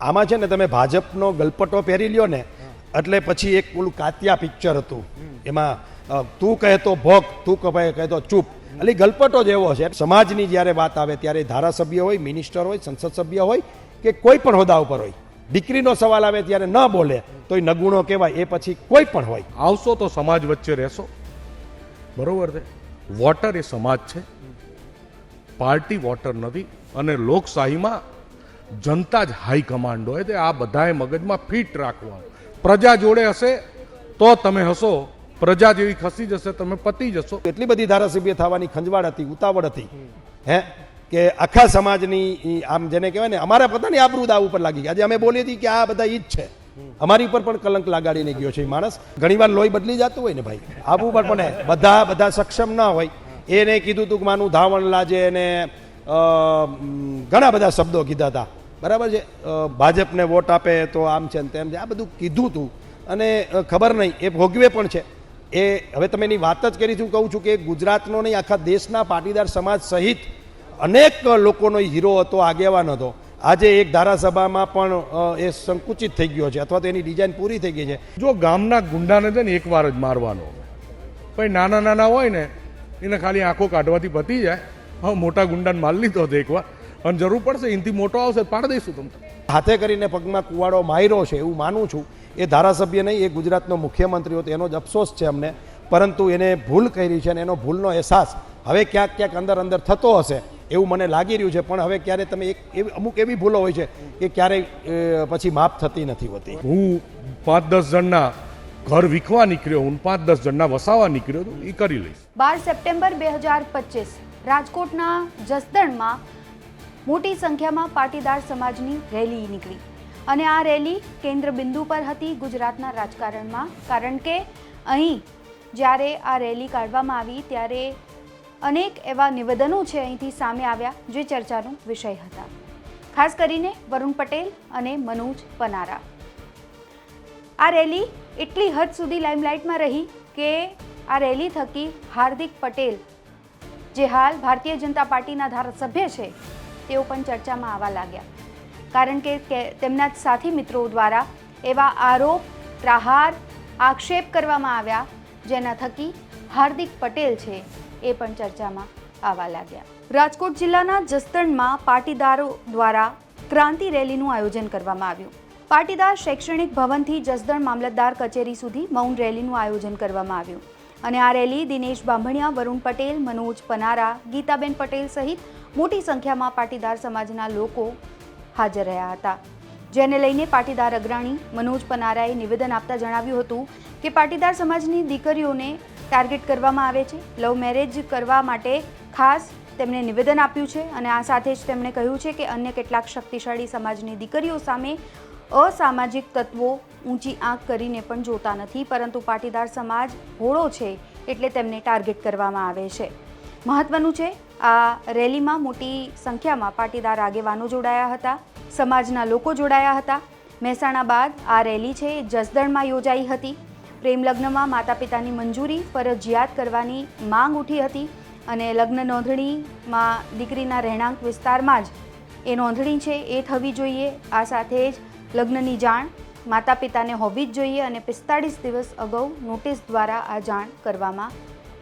આમાં છે ને તમે ભાજપનો ગલપટો પહેરી લ્યો ને, એટલે પછી એક પેલું કાત્યા પિક્ચર હતું. એમાં તું કહે તો ભોગ, તું કહે કહે તો ચૂપ. એટલે ગલપટો જ એવો છે. સમાજની જ્યારે વાત આવે ત્યારે ધારાસભ્ય હોય, મિનિસ્ટર હોય, સંસદ સભ્ય હોય, કે કોઈ પણ હોદ્દા ઉપર હોય. દીકરીનો સવાલ આવે ત્યારે ન બોલે તો એ નગુણો કહેવાય, એ પછી કોઈ પણ હોય. આવશો તો સમાજ વચ્ચે રહેશો. બરોબર છે? વોટર એ સમાજ છે. પાર્ટી વોટર નથી. અને લોકશાહીમાં જનતા જ હાઈ કમાન્ડ હોય તે આ બધાએ મગજમાં ફિટ રાખવાનું. પ્રજા જોડે હશે તો તમે હશો. પ્રજા જેવી ખસી જશે, તમે પતી જશો. એટલી બધી ધારાસભ્ય થવાની ખંજવાળ હતી, ઉતાવળ હતી. હે? કે આખા સમાજની આમ જેને કહેવાય ને, અમારા પોતાની આબરૂ દાવ ઉપર લાગી. આજે અમે બોલીએ છીએ કે આ બધા ઈ જ છે. અમારી ઉપર પણ કલંક લગાડીને ગયો છે માણસ. ઘણીવાર લોહી બદલી જતું હોય ને ભાઈ. આબુ પર પણ બધા બધા સક્ષમ ના હોય. એને કીધું તું કે માનું ધાવણ લાજે એને ઘણા બધા શબ્દો કીધા હતા. બરાબર છે? ભાજપને વોટ આપે તો આમ છે ને તેમ છે. આ બધું કીધું તું. અને ખબર નહીં, એ ભોગવે પણ છે. એ, હવે તમે એની વાત જ કરી છું, કહું છું કે ગુજરાતનો નહીં, આખા દેશના પાટીદાર સમાજ સહિત અનેક લોકોનો હીરો હતો, આગેવાન હતો. આજે એક ધારાસભામાં પણ એ સંકુચિત થઈ ગયો છે, અથવા તો એની ડિઝાઇન પૂરી થઈ ગઈ છે. જો ગામના ગુંડાને છે ને એકવાર જ મારવાનો. પછી નાના નાના હોય ને, એને ખાલી આંખો કાઢવાથી પતી જાય. હવે મોટા ગુંડાને માલ લીધો હતો એકવાર અને જરૂર પડશે એનાથી મોટો આવશે પાડી દઈશું તમને. હાથે કરીને પગમાં કુવાડો માર્યો છે એવું માનું છું. એ ધારાસભ્ય નહીં એ ગુજરાતનો મુખ્યમંત્રી હતો એનો જ અફસોસ છે અમને. પરંતુ એને ભૂલ કરી છે અને એનો ભૂલનો અહેસાસ હવે ક્યાંક ક્યાંક અંદર અંદર થતો હશે એવું મને લાગી રહ્યું છે. પણ હવે ક્યારે તમે એક એવી અમુક એવી ભૂલો હોય છે કે ક્યારેય પછી માફ થતી નથી હોતી. હું પાંચ દસ જણના ઘર વિખવા નીકળ્યો હું પાંચ દસ જણના વસાવા નીકળ્યો તો એ કરી લઈશ. બાર સપ્ટેમ્બર બે હજાર પચીસ. રાજકોટના જસદણમાં મોટી સંખ્યામાં પાટીદાર સમાજની રેલી નીકળી. અને આ રેલી કેન્દ્ર બિંદુ પર હતી ગુજરાતના રાજકારણમાં. કારણ કે અહીં જ્યારે આ રેલી કાઢવામાં આવી ત્યારે અનેક એવા નિવેદનો છે અહીંથી સામે આવ્યા જે ચર્ચાનો વિષય હતા. ખાસ કરીને વરુણ પટેલ અને મનોજ પનારા. આ રેલી એટલી હદ સુધી લાઇમલાઇટમાં રહી કે આ રેલી થકી હાર્દિક પટેલ જે હાલ ભારતીય જનતા પાર્ટીના ધારાસભ્ય છે, તેઓ પણ ચર્ચામાં આવવા લાગ્યા. કારણ કે તેમના સાથી મિત્રો દ્વારા એવા આરોપ, પ્રહાર, આક્ષેપ કરવામાં આવ્યા, જેના થકી હાર્દિક પટેલ છે એ પણ ચર્ચામાં આવવા લાગ્યા. રાજકોટ જિલ્લાના જસદણમાં પાટીદારો દ્વારા ક્રાંતિ રેલીનું આયોજન કરવામાં આવ્યું. પાટીદાર શૈક્ષણિક ભવનથી જસદણ મામલતદાર કચેરી સુધી મૌન રેલીનું આયોજન કરવામાં આવ્યું. અને આ રેલી દિનેશ બાંભણિયા, વરુણ પટેલ, મનોજ પનારા, ગીતાબેન પટેલ સહિત મોટી સંખ્યામાં પાટીદાર સમાજના લોકો હાજર રહ્યા હતા. જેને લઈને પાટીદાર અગ્રણી મનોજ પનારાએ નિવેદન આપતા જણાવ્યું હતું કે પાટીદાર સમાજની દીકરીઓને ટાર્ગેટ કરવામાં આવે છે. લવ મેરેજ કરવા માટે ખાસ તેમણે નિવેદન આપ્યું છે અને આ સાથે જ તેમણે કહ્યું છે કે અન્ય કેટલાક શક્તિશાળી સમાજની દીકરીઓ સામે અસામાજિક તત્વો ઊંચી આંખ કરીને પણ જોતા નથી, પરંતુ પાટીદાર સમાજ હોળો છે એટલે તેમને ટાર્ગેટ કરવામાં આવે છે. મહત્વનું છે, આ રેલીમાં મોટી સંખ્યામાં પાટીદાર આગેવાનો જોડાયા હતા, સમાજના લોકો જોડાયા હતા. મહેસાણા બાદ આ રેલી છે, એ જસદણમાં યોજાઈ હતી. પ્રેમ લગ્નમાં માતા પિતાની મંજૂરી, ફરજિયાત કરવાની માંગ ઉઠી હતી અને લગ્ન નોંધણીમાં દીકરીના રહેણાંક વિસ્તારમાં જ એ નોંધણી છે, એ થવી જોઈએ. આ સાથે જ લગ્નની જાણ માતા પિતાને હોવી જ જોઈએ અને પિસ્તાળીસ દિવસ અગાઉ નોટિસ દ્વારા આ જાણ કરવામાં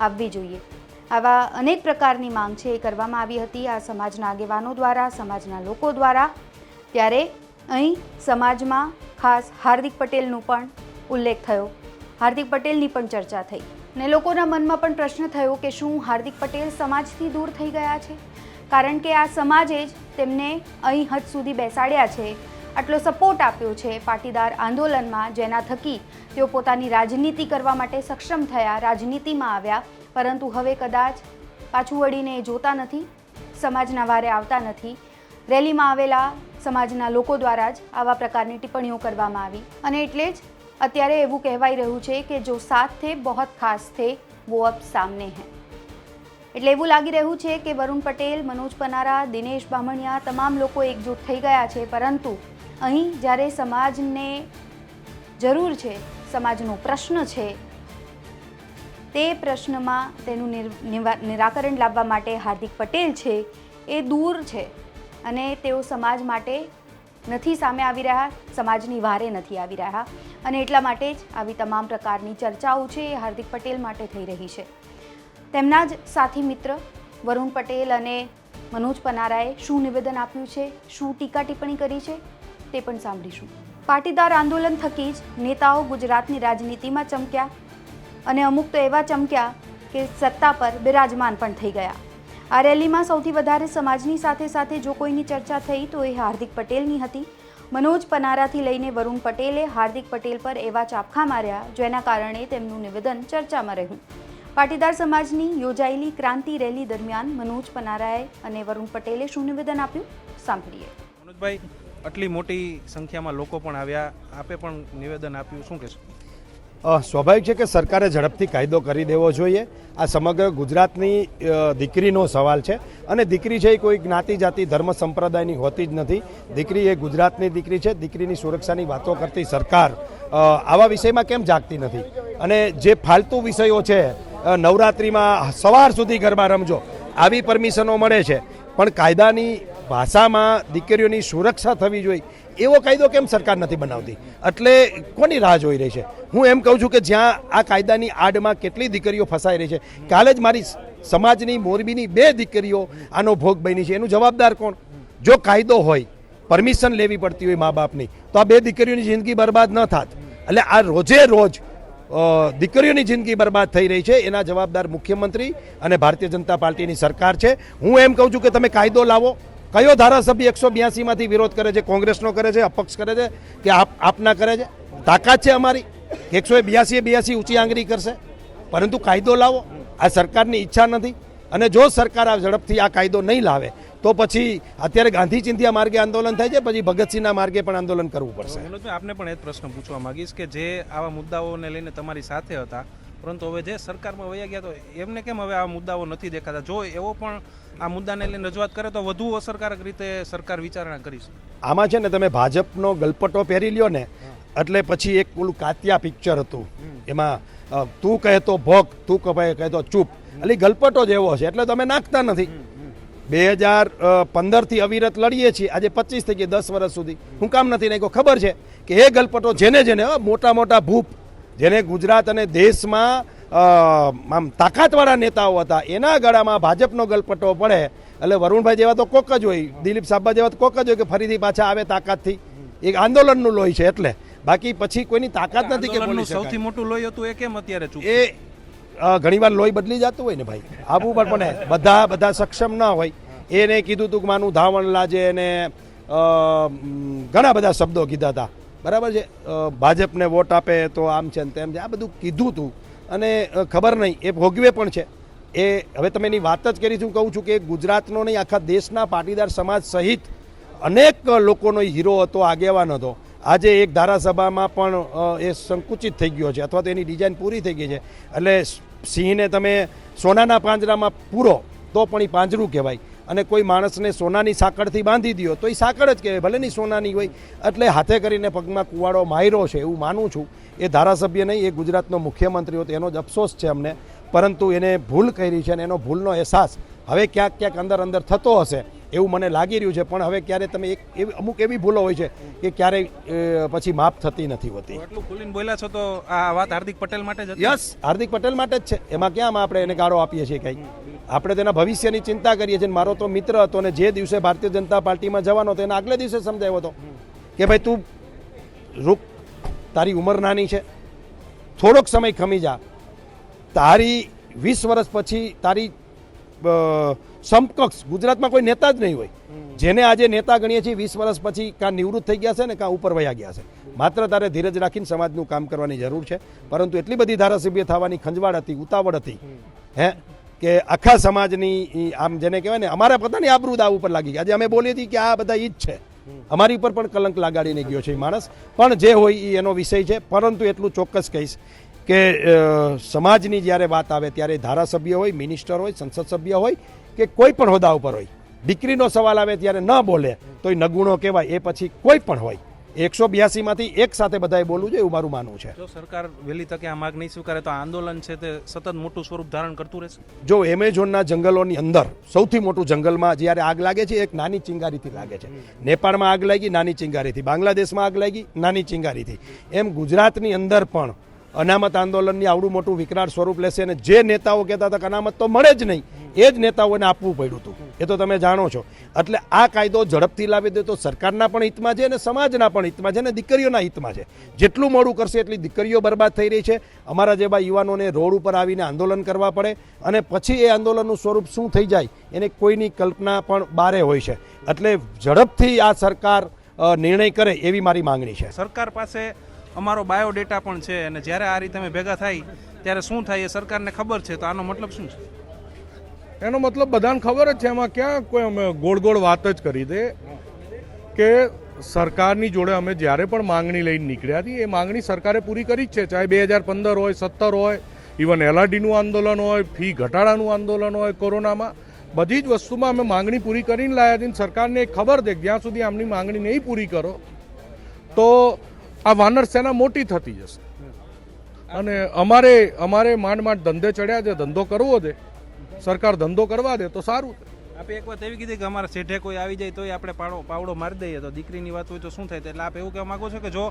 આવવી જોઈએ. આવા અનેક પ્રકારની માંગ છે એ કરવામાં આવી હતી. આ સમાજના આગેવાનો દ્વારા, સમાજના લોકો દ્વારા. ત્યારે અહીં સમાજમાં ખાસ હાર્દિક પટેલનું પણ ઉલ્લેખ થયો. હાર્દિક પટેલની પણ ચર્ચા થઈ ને લોકોના મનમાં પણ પ્રશ્ન થયો કે શું હાર્દિક પટેલ સમાજથી દૂર થઈ ગયા છે? કારણ કે આ સમાજે જ તેમને અહીં હદ સુધી બેસાડ્યા છે આટલો સપોર્ટ આપ્યો છે પાટીદાર આંદોલનમાં જેના થકી તેઓ પોતાની રાજનીતિ કરવા માટે સક્ષમ થયા, રાજનીતિમાં આવ્યા. પરંતુ હવે કદાચ પાછું વળીને એ જોતા નથી, સમાજના વારે આવતા નથી. રેલીમાં આવેલા સમાજના લોકો દ્વારા જ આવા પ્રકારની ટિપ્પણીઓ કરવામાં આવી. અને એટલે જ અત્યારે એવું કહેવાઈ રહ્યું છે કે જો સાથ થે, બહોત ખાસ થે, વો અબ સામને હે. એટલે એવું લાગી રહ્યું છે કે વરુણ પટેલ, મનોજ પનારા, દિનેશ બામણિયા તમામ લોકો એકજૂટ થઈ ગયા છે, પરંતુ અહીં જ્યારે સમાજને જરૂર છે, સમાજનો પ્રશ્ન છે, તે પ્રશ્નમાં તેનું નિરાકરણ લાવવા માટે હાર્દિક પટેલ છે, એ દૂર છે અને તેઓ સમાજ માટે નથી સામે આવી રહ્યા, સમાજની વારે નથી આવી રહ્યા અને એટલા માટે જ આવી તમામ પ્રકારની ચર્ચાઓ છે એ હાર્દિક પટેલ માટે થઈ રહી છે. તેમના જ સાથી મિત્ર વરુણ પટેલ અને મનોજ પનારાએ શું નિવેદન આપ્યું છે, શું ટીકા ટિપ્પણી કરી છે તે પણ સાંભળીશું. પાટીદાર આંદોલન થકી જ નેતાઓ ગુજરાતની રાજનીતિમાં ચમક્યા અને અમુક તો એવા ચમક્યા કે સત્તા પર બિરાજમાન પણ થઈ ગયા. આ રેલીમાં સૌથી વધારે સમાજની સાથે સાથે જો કોઈની ચર્ચા થઈ તો એ હાર્દિક પટેલની હતી. મનોજ પનારાથી લઈને વરુણ પટેલે હાર્દિક પટેલ પર એવા ચાપખા માર્યા જેના કારણે તેમનું નિવેદન ચર્ચામાં રહ્યું. પાટીદાર સમાજની યોજાયેલી ક્રાંતિ રેલી દરમિયાન મનોજ પનારાએ અને વરુણ પટેલે શું નિવેદન આપ્યું? સાંભળીએ. મનોજભાઈ આટલી મોટી સંખ્યામાં લોકો પણ આવ્યા. આપે પણ નિવેદન આપ્યું. શું કહેશો? સ્વાભાવિક છે કે સરકારે ઝડપથી કાયદો કરી દેવો જોઈએ. આ સમગ્ર ગુજરાતની દીકરીનો સવાલ છે. અને દીકરી છે એ કોઈ જ્ઞાતિ, જાતિ, ધર્મ, સંપ્રદાયની હોતી જ નથી. દીકરી એ ગુજરાતની દીકરી છે. દીકરીની સુરક્ષાની વાતો કરતી સરકાર આવા વિષયમાં કેમ જાગતી નથી? અને જે ફાલતુ વિષયો છે નવરાત્રિમાં સવાર સુધી ગરબા રમજો. આવી પરમિશનો મળે છે. પણ કાયદાની ભાષામાં દીકરીઓની સુરક્ષા થવી જોઈએ, એવો કાયદો કેમ સરકાર નથી બનાવતી? એટલે કોની રાહ જોઈ રહી છે? હું એમ કહું છું કે જ્યાં આ કાયદાની આડમાં કેટલી દીકરીઓ ફસાઈ રહી છે, કાલે જ મારી સમાજની મોરબીની બે દીકરીઓ આનો ભોગ બની છે. એનું જવાબદાર કોણ? જો કાયદો હોય, પરમિશન લેવી પડતી હોય મા બાપની તો આ બે દીકરીઓની જિંદગી બરબાદ ન થાત. એટલે આ રોજે રોજ દીકરીઓની જિંદગી બરબાદ થઈ રહી છે. એના જવાબદાર મુખ્યમંત્રી અને ભારતીય જનતા પાર્ટીની સરકાર છે. હું એમ કહું છું કે તમે કાયદો લાવો. કયો ધારાસભ્ય એકસો બ્યાસીમાંથી વિરોધ કરે છે, કોંગ્રેસનો કરે છે, અપક્ષ કરે છે, કે આપ આપના કરે છે? તાકાત છે અમારી એકસો બ્યાસી બ્યાસી ઊંચી આંગળી કરશે? પરંતુ કાયદો લાવો. આ સરકારની ઈચ્છા નથી. અને જો સરકાર આ ઝડપથી આ કાયદો નહીં લાવે, તો પછી અત્યારે ગાંધી ચિંધ્યા માર્ગે આંદોલન થાય છે, પછી ભગતસિંહના માર્ગે પણ આંદોલન કરવું પડશે. આપને પણ એ પ્રશ્ન પૂછવા માંગીશ કે જે આવા મુદ્દાઓને લઈને તમારી સાથે હતા, પરંતુ હવે જે સરકારમાં વયા ગયા, તો એમને કેમ હવે આ મુદ્દાઓ નથી દેખાતા? જો એવો પણ આ મુદ્દાને લઈને રજૂઆત કરે તો વધુ અસરકારક રીતે સરકાર વિચારણા કરી શકે આમાં છે ને તમે ભાજપનો ગલપટો પહેરી લ્યો ને એટલે પછી એક પેલું કાત્યા પિક્ચર હતું. એમાં તું કહે તો ભોગ તું કહે કહે તો ચૂપ. એટલે ગલપટો જ એવો છે એટલે તમે નાખતા નથી. બે હજાર પંદરથી અવિરત લડીએ છીએ આજે પચીસ થઈ ગયા દસ વર્ષ સુધી. હું કામ નથી નાખ્યો ખબર છે કે એ ગલપટો જેને જેને મોટા મોટા ભૂપ જેને ગુજરાત અને દેશમાં આમ તાકાતવાળા નેતાઓ હતા. એના ગળામાં ભાજપનો ગલપટો પડે. એટલે વરુણભાઈ જેવા તો કોક જ હોય. દિલીપ સાબા જેવા તો કોક જ હોય કે ફરીથી પાછા આવે તાકાતથી. એક આંદોલનનું લોહી છે એટલે. બાકી પછી કોઈની તાકાત નથી કે સૌથી મોટું લોહી હતું એ કેમ અત્યારે એ ઘણીવાર લોહી બદલી જતું હોય ને ભાઈ. આબુ પર પણ બધા બધા સક્ષમ ના હોય. એને કીધું હતું કે માનું ધાવણ લાજે ને ઘણા બધા શબ્દો કીધા હતા. બરાબર છે? ભાજપને વોટ આપે તો આમ છે ને તેમ છે. આ બધું કીધું હતું અને ખબર નહીં, એ ભોગવે પણ છે. એ, હવે તમે એની વાત જ કરી છું, કહું છું કે ગુજરાતનો નહીં, આખા દેશના પાટીદાર સમાજ સહિત અનેક લોકોનો હીરો હતો, આગેવાન હતો. આજે એક ધારાસભામાં પણ એ સંકુચિત થઈ ગયો છે, અથવા તો એની ડિઝાઇન પૂરી થઈ ગઈ છે. એટલે સિંહને તમે સોનાના પાંજરામાં પૂરો, તો પણ એ પાંજરું કહેવાય. અને કોઈ માણસને સોનાની સાંકળથી બાંધી દો તો એ સાંકળ જ કહેવાય, ભલે નહીં સોનાની હોય. એટલે હાથે કરીને પગમાં કુવાડો માર્યો છે એવું માનું છું. એ ધારાસભ્ય નહીં, એ ગુજરાતનો મુખ્યમંત્રી હતો, એનો જ અફસોસ છે અમને. પરંતુ એને ભૂલ કરી છે અને એનો ભૂલનો અહેસાસ હવે ક્યાંક ક્યાંક અંદર અંદર થતો હશે એવું મને લાગી રહ્યું છે પણ હવે ક્યારે તમે એક એવી અમુક એવી ભૂલો હોય છે કે ક્યારેય પછી માફ થતી નથી હોતી. એટલું ખુલીને બોલ્યા છો તો આ વાત હાર્દિક પટેલ માટે જ યસ હાર્દિક પટેલ માટે જ છે. એમાં ક્યાં આપણે એને ગાળો આપીએ છીએ કંઈ? આપણે તેના ભવિષ્યની ચિંતા કરીએ છીએ. મારો તો મિત્ર હતો ને જે દિવસે ભારતીય જનતા પાર્ટીમાં જવાનો હતો એને આગલે દિવસે સમજાવ્યો હતો કે ભાઈ તું રૂક તારી ઉંમર નાની છે. થોડોક સમય ખમી જા. તારી વીસ વર્ષ પછી તારી સમકક્ષ, ગુજરાતમાં કોઈ નેતા જ નહીં હોય. જેને આજે નેતા ગણીએ છીએ, વીસ વર્ષ પછી કાં નિવૃત્ત થઈ ગયા છે ને કાં ઉપર વયા ગયા છે. માત્ર તારે ધીરજ રાખીને સમાજનું કામ કરવાની જરૂર છે. પરંતુ એટલી બધી ધારાસભ્ય થવાની ખંજવાળ હતી, ઉતાવળ હતી. હે? કે આખા સમાજની આમ જેને કહેવાય ને, અમારા પોતાની આબરૂ દાવ ઉપર લાગી ગઈ. આજે અમે બોલીએ છીએ કે આ બધા ઈ જ છે. અમારી ઉપર પણ કલંક લગાડીને ગયો છે એ માણસ. પણ જે હોય એ એનો વિષય છે. પરંતુ એટલું ચોક્કસ કહીશ કે સમાજની જ્યારે વાત આવે ત્યારે ધારાસભ્ય હોય મિનિસ્ટર હોય સંસદ સભ્ય હોય કે કોઈ પણ હોદ્દા ઉપર હોય દીકરીનો સવાલ આવે ત્યારે ન બોલે તો એ નગુણો કહેવાય એ પછી કોઈ પણ હોય. એકસો બ્યાસીમાંથી એક સાથે બધાએ બોલવું જોઈએ એવું મારું માનવું છે. જો સરકાર વહેલી તકે આ માગ નહીં સ્વીકારે તો આંદોલન છે તે સતત મોટું સ્વરૂપ ધારણ કરતું રહેશે? જો એમેઝોનના જંગલોની અંદર સૌથી મોટું જંગલમાં જ્યારે આગ લાગે છે એક નાની ચિંગારીથી લાગે છે. નેપાળમાં આગ લાગી નાની ચિંગારીથી. બાંગ્લાદેશમાં આગ લાગી નાની ચિંગારીથી. એમ ગુજરાતની અંદર પણ અનામત આંદોલનની આવડું મોટું વિકરાળ સ્વરૂપ લેશે અને જે નેતાઓ કહેતા હતા કે અનામત તો મળે જ નહીં, એ જ નેતાઓને આપવું પડ્યું હતું. એ તો તમે જાણો છો. એટલે આ કાયદો ઝડપથી લાવી દે તો સરકારના પણ હિતમાં છે અને સમાજના પણ હિતમાં છે અને દીકરીઓના હિતમાં છે. જેટલું મોડું કરશે એટલી દીકરીઓ બરબાદ થઈ રહી છે. અમારા જેવા યુવાનોને રોડ ઉપર આવીને આંદોલન કરવા પડે અને પછી એ આંદોલનનું સ્વરૂપ શું થઈ જાય એને કોઈની કલ્પના પણ બારે હોય છે. એટલે ઝડપથી આ સરકાર નિર્ણય કરે એવી મારી માંગણી છે. સરકાર પાસે અમારો બાયોડેટા પણ છે અને જ્યારે આ રીતે અમે ભેગા થાય, ત્યારે શું થાય એ સરકારને ખબર છે, તો આનો મતલબ શું છે? એનો મતલબ બધાને ખબર જ છે, એમાં ક્યાં કોઈ અમે ગોળ ગોળ વાત જ કરી દે કે સરકારની જોડે અમે જ્યારે પણ માંગણી લઈને નીકળ્યા હતી એ માંગણી સરકારે પૂરી કરી જ છે, ચાહે બે હજાર પંદર હોય, સત્તર હોય, ઇવન એલઆરડીનું આંદોલન હોય, ફી ઘટાડાનું આંદોલન હોય, કોરોનામાં, બધી જ વસ્તુમાં અમે માંગણી પૂરી કરીને લાયા હતી સરકારને ખબર દે જ્યાં સુધી આમની માંગણી નહીં પૂરી કરો, તો આ વાનર સેના મોટી થતી જશે. અને અમારે અમારે માંડ માંડ ધંધે ચડ્યા છે ધંધો કરવો છે. સરકાર ધંધો કરવા દે તો સારું છે. આપે એક વાત એવી કીધી કે અમારા શેઠે કોઈ આવી જાય તોય આપણે પાડો પાવડો મારી દઈએ. તો દીકરીની વાત હોય તો શું થાય? એટલે આપ એવું કહેવા માંગો છો કે જો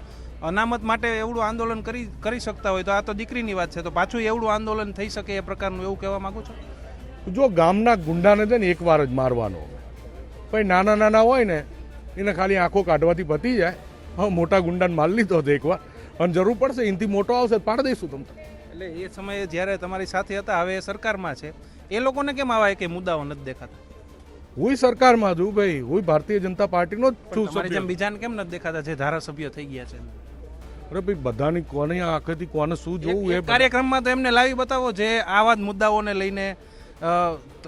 અનામત માટે એવડું આંદોલન કરી કરી શકતા હોય તો આ તો દીકરીની વાત છે. તો પાછું એવડું આંદોલન થઈ શકે એ પ્રકારનું એવું કહેવા માગો છો? જો ગામના ગુંડાને છે ને એક વાર જ મારવાનો. પછી નાના નાના હોય ને એને ખાલી આંખો કાઢવાથી પતી જાય. હવે મોટા ગુંડાને માલ લીધો હતો એકવાર. અને જરૂર પડશે એનાથી મોટો આવશે પાડી દઈશું તમને. એટલે એ સમયે જ્યારે તમારી સાથે હતા હવે એ સરકારમાં છે. એ લોકોને કેમ આવા કે મુદ્દાઓ નથી દેખાતા? હું સરકારમાં છું ભાઈ હું ભારતીય જનતા પાર્ટીનો જ છું. જેમ બીજાને કેમ નથી દેખાતા જે ધારાસભ્ય થઈ ગયા છે? અરે ભાઈ બધાની કોને આખેથી કોને શું જોવું એ કાર્યક્રમમાં તો એમને લાવી બતાવો જે આવા જ મુદ્દાઓને લઈને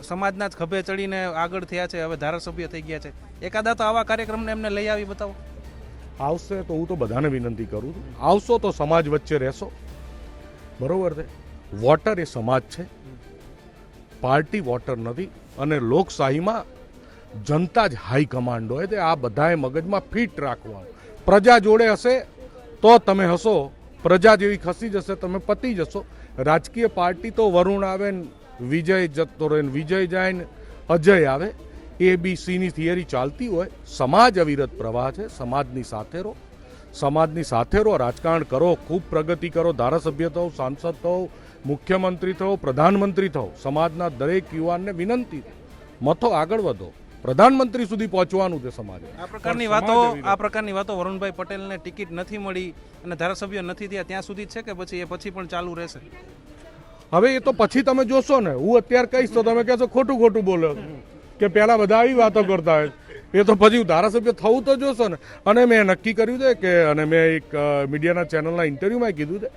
સમાજના જ ખભે ચડીને આગળ થયા છે હવે ધારાસભ્ય થઈ ગયા છે. એકાદા તો આવા કાર્યક્રમને એમને લઈ આવી બતાવો. આવશે તો હું તો બધાને વિનંતી કરું છું. આવશો તો સમાજ વચ્ચે રહેશો. બરોબર છે? વોટર એ સમાજ છે. પાર્ટી વોટર નથી અને લોકશાહીમાં જનતા જ હાઈ કમાન્ડ હોય તે આ બધાએ મગજમાં ફિટ રાખવાનું. પ્રજા જોડે હશે તો તમે હશો. પ્રજા જેવી ખસી જશે, તમે પતી જશો. રાજકીય પાર્ટી તો વરુણ આવે ને વિજય જતો રહે વિજય જાય ને અજય આવે. એ બી સીની થિયરી ચાલતી હોય સમાજ અવિરત પ્રવાહ છે સમાજની સાથે રહો. સમાજની સાથે રહો રાજકારણ કરો ખૂબ પ્રગતિ કરો ધારાસભ્ય થો સાંસદ થો મુખ્યમંત્રી થો પ્રધાનમંત્રી થો સમાજના દરેક યુવાનને વિનંતી મથો આગળ વધો. પ્રધાનમંત્રી સુધી પહોંચવાનું છે સમાજે. આ પ્રકારની વાતો આ પ્રકારની વાતો વરુણભાઈ પટેલને ટિકિટ નથી મળી અને ધારાસભ્ય નથી થયા ત્યાં સુધી છે કે પછી એ પછી પણ ચાલુ રહેશે? હવે એ તો પછી તમે જોશો ને. હું અત્યારે કહીશ તો તમે કહેશો ખોટું ખોટું બોલો. કે પહેલાં બધા આવી વાતો કરતા હોય. એ તો પછી ધારાસભ્ય થવું તો જોશો ને. અને મેં નક્કી કર્યું છે કે, અને મેં એક મીડિયાના ચેનલના ઇન્ટરવ્યૂમાં કીધું છે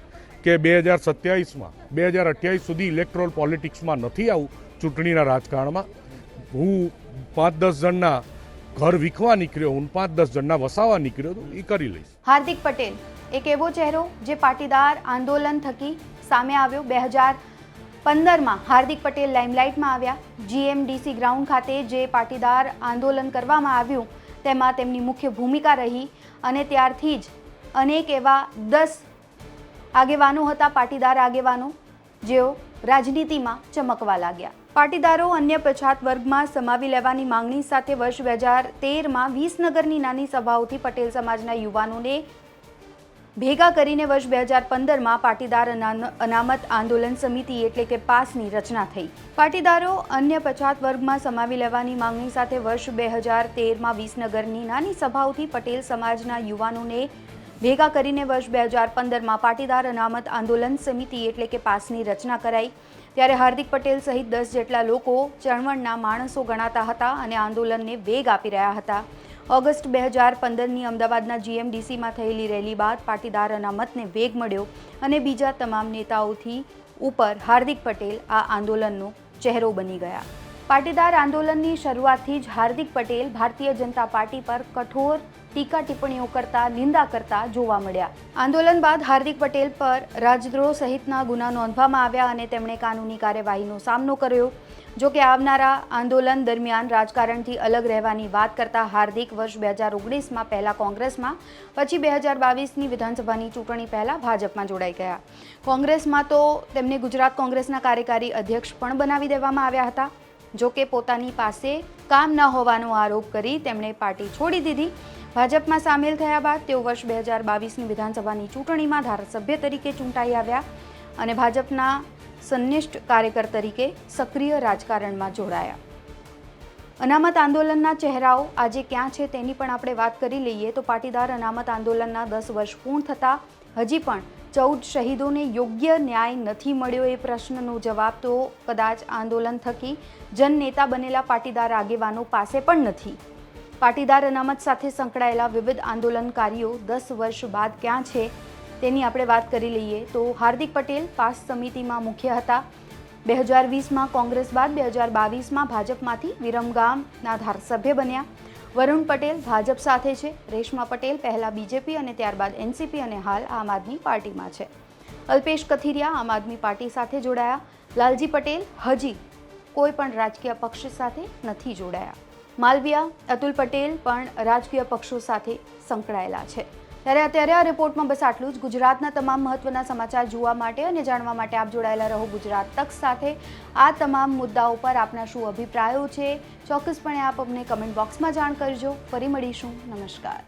કે બે હજાર સત્યાવીસમાં, બે હજાર અઠ્યાવીસ સુધી ઇલેક્ટ્રોલ પોલિટિક્સમાં નથી આવું ચૂંટણીના રાજકારણમાં. હું પાંચ દસ જણના ઘર વીખવા નીકળ્યો, હું પાંચ દસ જણના વસાવા નીકળ્યો તો એ કરી લઈશ. હાર્દિક પટેલ, એક એવો ચહેરો જે પાટીદાર આંદોલન થકી સામે આવ્યો બે હજાર પંદરમાં હાર્દિક પટેલ લાઇમલાઇટમાં આવ્યા. જીએમડીસી ગ્રાઉન્ડ ખાતે જે પાટીદાર આંદોલન કરવામાં આવ્યું, તેમાં તેમની મુખ્ય ભૂમિકા રહી અને ત્યારથી જ અનેક એવા દસ આગેવાનો હતા, પાટીદાર આગેવાનો, જેઓ રાજનીતિમાં ચમકવા લાગ્યા. પાટીદારો અન્ય પછાત વર્ગમાં સમાવી લેવાની માંગણી સાથે વર્ષ બે હજાર તેરમાં વિસનગરની નાની સભાઓથી પટેલ સમાજના યુવાનોને ભેગા કરીને વર્ષ બે હજાર પંદરમાં પાટીદાર અના- અનામત આંદોલન સમિતિ એટલે કે પાસની રચના થઈ. પાટીદારો અન્ય પછાત વર્ગમાં સમાવી લેવાની માંગણી સાથે વર્ષ બે હજાર તેરમાં વિસનગરની નાની સભાઓથી પટેલ સમાજના યુવાનોને ભેગા કરીને વર્ષ બે હજાર પંદરમાં પાટીદાર અનામત આંદોલન સમિતિ એટલે કે પાસની રચના કરાઈ. ત્યારે હાર્દિક પટેલ સહિત દસ જેટલા લોકો ચળવળના માણસો ગણાતા હતા અને આંદોલનને વેગ આપી રહ્યા હતા. ઓગસ્ટ બે હજાર પંદરની અમદાવાદના જીએમડીસીમાં થયેલી રેલી બાદ પાટીદાર અનામતને વેગ મળ્યો અને બીજા તમામ નેતાઓથી ઉપર હાર્દિક પટેલ આ આંદોલનનો ચહેરો બની ગયા. પાટીદાર આંદોલનની શરૂઆતથી જ હાર્દિક પટેલ ભારતીય જનતા પાર્ટી પર કઠોર ટીકા ટિપ્પણીઓ કરતા, નિંદા કરતા જોવા મળ્યા. આંદોલન બાદ હાર્દિક પટેલ પર રાજદ્રોહ સહિતના ગુના નોંધવામાં આવ્યા અને તેમણે કાનૂની કાર્યવાહીનો સામનો કર્યો. જો કે આવનારા આંદોલન દરમિયાન રાજકારણથી અલગ રહેવાની વાત કરતા હાર્દિક વર્ષ બે હજાર ઓગણીસમાં પહેલાં કોંગ્રેસમાં, પછી બે હજાર બાવીસની વિધાનસભાની ચૂંટણી પહેલાં ભાજપમાં જોડાઈ ગયા. કોંગ્રેસમાં તો તેમને ગુજરાત કોંગ્રેસના કાર્યકારી અધ્યક્ષ પણ બનાવી દેવામાં આવ્યા હતા. જો કે પોતાની પાસે કામ ન હોવાનો આરોપ કરી તેમણે પાર્ટી છોડી દીધી. ભાજપમાં સામેલ થયા બાદ તેઓ વર્ષ બે હજાર બાવીસની વિધાનસભાની ચૂંટણીમાં ધારાસભ્ય તરીકે ચૂંટાઈ આવ્યા અને ભાજપના સંનિષ્ઠ કાર્યકર તરીકે સક્રિય રાજકારણમાં જોડાયા. અનામત આંદોલનના ચહેરાઓ આજે ક્યાં છે તેની પણ આપણે વાત કરી લઈએ તો પાટીદાર અનામત આંદોલનના દસ વર્ષ પૂર્ણ થતાં હજી પણ ચૌદ શહીદોને યોગ્ય ન્યાય નથી મળ્યો એ પ્રશ્નનો જવાબ તો કદાચ આંદોલન થકી જનનેતા બનેલા પાટીદાર આગેવાનો પાસે પણ નથી. પાટીદાર અનામત સાથે સંકળાયેલા વિવિધ આંદોલનકારીઓ દસ વર્ષ બાદ ક્યાં છે તેની આપણે વાત કરી લઈએ તો હાર્દિક પટેલ પાસ સમિતિમાં મુખ્ય હતા. બે હજાર વીસમાં કોંગ્રેસ બાદ બે હજાર બાવીસમાં ભાજપમાંથી વિરમગામના ધારાસભ્ય બન્યા. વરુણ પટેલ ભાજપ સાથે છે. રેશમા પટેલ પહેલાં બીજેપી અને ત્યારબાદ એનસીપી અને હાલ આમ આદમી પાર્ટીમાં છે. અલ્પેશ કથિરિયા આમ આદમી પાર્ટી સાથે જોડાયા. લાલજી પટેલ હજી કોઈ પણ રાજકીય પક્ષ સાથે નથી જોડાયા. માલવિયા, અતુલ પટેલ પણ રાજકીય પક્ષો સાથે સંકળાયેલા છે. ત્યારે અત્યારે આ રિપોર્ટમાં બસ આટલું જ. ગુજરાતના તમામ મહત્વના સમાચાર જોવા માટે અને જાણવા માટે આપ જોડાયેલા રહો ગુજરાત તક સાથે. આ તમામ મુદ્દાઓ પર આપના શું અભિપ્રાયો છે, ચોક્કસપણે આપ અમને કમેન્ટ બોક્સમાં જાણ કરજો. ફરી મળીશું. નમસ્કાર.